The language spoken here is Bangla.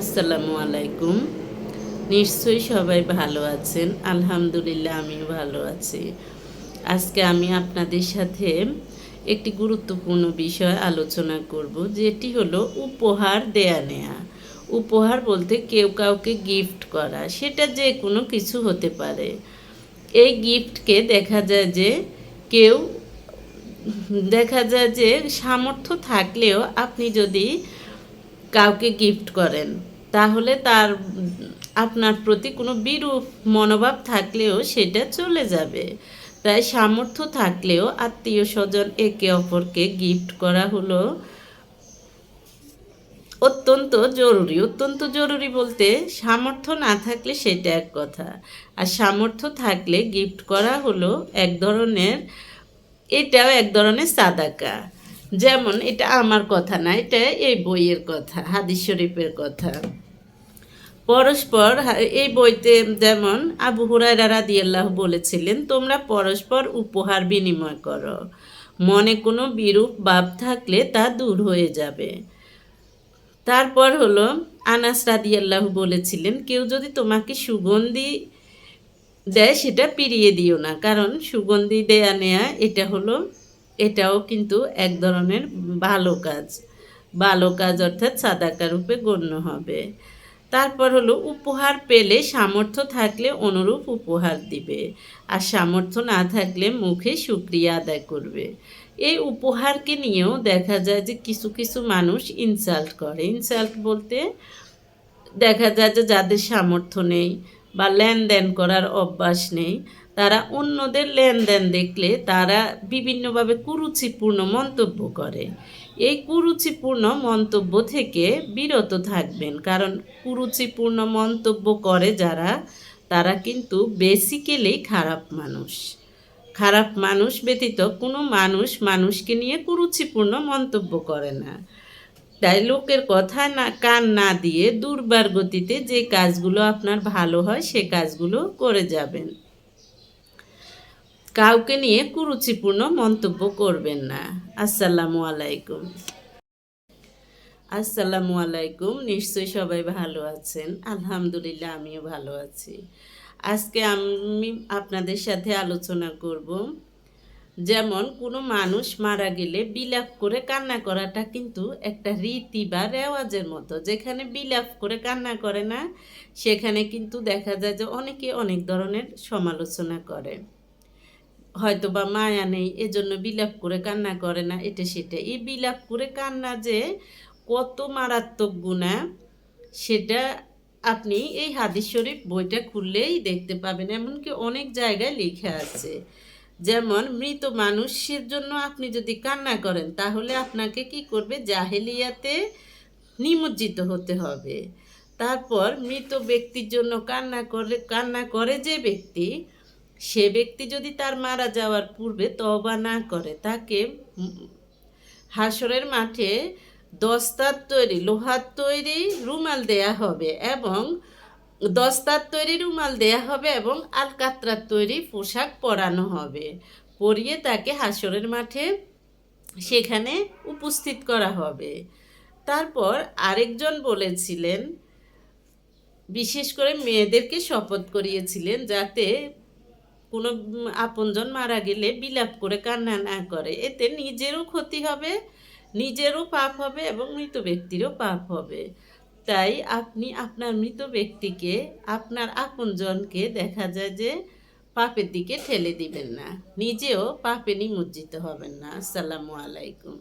আসসালামু আলাইকুম। নিশ্চয়ই সবাই ভালো আছেন। আলহামদুলিল্লাহ, আমিও ভালো আছি। আজকে আমি আপনাদের সাথে একটি গুরুত্বপূর্ণ বিষয় আলোচনা করব, যেটি হলো উপহার দেয়া নেয়া। উপহার বলতে কেউ কাউকে গিফট করা, সেটা যে কোনো কিছু হতে পারে। এই গিফটকে দেখা যায় যে কেউ, দেখা যায় যে সামর্থ্য থাকলেও আপনি যদি কাউকে গিফট করেন, তাহলে তার, আপনার প্রতি কোনো বিরূপ মনোভাব থাকলেও সেটা চলে যাবে। তাই সামর্থ্য থাকলেও আত্মীয় স্বজন একে অপরকে গিফট করা হলো অত্যন্ত জরুরি। অত্যন্ত জরুরি বলতে সামর্থ্য না থাকলে সেটা এক কথা, আর সামর্থ্য থাকলে গিফট করা হলো এক ধরনের, এটাও এক ধরনের সাদাকা। যেমন এটা আমার কথা না, এটা এই বইয়ের কথা, হাদিস শরীফের কথা। পরস্পর, এই বইতে যেমন আবু হুরায়রা রাদিয়াল্লাহ বলেছিলেন, তোমরা পরস্পর উপহার বিনিময় করো। মনে কোনো বিরূপ ভাব থাকলে তা দূর হয়ে যাবে। তারপর হলো আনাস রাদিয়াল্লাহ বলেছিলেন, কেউ যদি তোমাকে সুগন্ধি দেয়, সেটা পিরিয়ে দিও না। কারণ সুগন্ধি দেয়া নেয়া, এটা হলো এটাও কিন্তু এক ধরনের ভালো কাজ। ভালো কাজ অর্থাৎ সাদাকা রূপে গণ্য হবে। তারপর হলো, উপহার পেলে সামর্থ্য থাকলে অনুরূপ উপহার দিবে, আর সামর্থ্য না থাকলে মুখে সুক্রিয়া আদায় করবে। এই উপহারকে নিয়েও দেখা যায় যে কিছু কিছু মানুষ ইনসাল্ট করে। ইনসাল্ট বলতে দেখা যায় যে যাদের সামর্থ্য নেই বা লেনদেন করার অভ্যাস নেই তারা অন্যদের লেনদেন দেখলে তারা বিভিন্নভাবে কুরুচিপূর্ণ মন্তব্য করে। এই কুরুচিপূর্ণ মন্তব্য থেকে বিরত থাকবেন, কারণ কুরুচিপূর্ণ মন্তব্য করে যারা, তারা কিন্তু বেসিক্যালি খারাপ মানুষ। খারাপ মানুষ ব্যতীত কোনো মানুষ মানুষকে নিয়ে কুরুচিপূর্ণ মন্তব্য করে না। তাই লোকের কথা না, কান না দিয়ে দুর্বার গতিতে যে কাজগুলো আপনার ভালো হয়, সে কাজগুলো করে যাবেন। কাউকে নিয়ে কুরুচিপূর্ণ মন্তব্য করবেন না। আসসালামু আলাইকুম। আসসালামু আলাইকুম। নিশ্চয়ই সবাই ভালো আছেন। আলহামদুলিল্লাহ, আমিও ভালো আছি। আজকে আমি আপনাদের সাথে আলোচনা করব, যেমন কোনো মানুষ মারা গেলে বিলাপ করে কান্না করাটা কিন্তু একটা রীতি বা রেওয়াজের মতো। যেখানে বিলাপ করে কান্না করে না, সেখানে কিন্তু দেখা যায় যে অনেকে অনেক ধরনের সমালোচনা করে। হয়তো বা মায়া নেই, এজন্য বিলাপ করে কান্না করে না, এটা সেটা এই বিলাপ করে কান্না যে কত মারাত্মক গুণা, সেটা আপনি এই হাদিস শরীফ বইটা খুললেই দেখতে পাবেন। এমনকি অনেক জায়গায় লেখা আছে। যেমন, মৃত মানুষের জন্য আপনি যদি কান্না করেন, তাহলে আপনাকে কি করবে? জাহেলিয়াতে নিমজ্জিত হতে হবে। তারপর মৃত ব্যক্তির জন্য কান্না করে কান্না করে যে ব্যক্তি সে ব্যক্তি যদি তার মারা যাওয়ার পূর্বে তবা না করে, তাকে হাসরের মাঠে দস্তার তৈরি, লোহার তৈরি রুমাল দেয়া হবে এবং দস্তার তৈরি রুমাল দেয়া হবে এবং আলকাত্রার তৈরি পোশাক পরানো হবে। পরিয়ে তাকে হাসরের মাঠে সেখানে উপস্থিত করা হবে। তারপর আরেকজন বলেছিলেন, বিশেষ করে মেয়েদেরকে শপথ করিয়েছিলেন যাতে কোনো আপনজন মারা গেলে বিলাপ করে কান্না না করে। এতে নিজেরও ক্ষতি হবে, নিজেরও পাপ হবে এবং মৃত ব্যক্তিরও পাপ হবে। তাই আপনি আপনার মৃত ব্যক্তিকে, আপনার আপনজনকে দেখা যায় যে পাপের দিকে ঠেলে দিবেন না। নিজেও পাপে নিমজ্জিত হবেন না। আসসালামু আলাইকুম।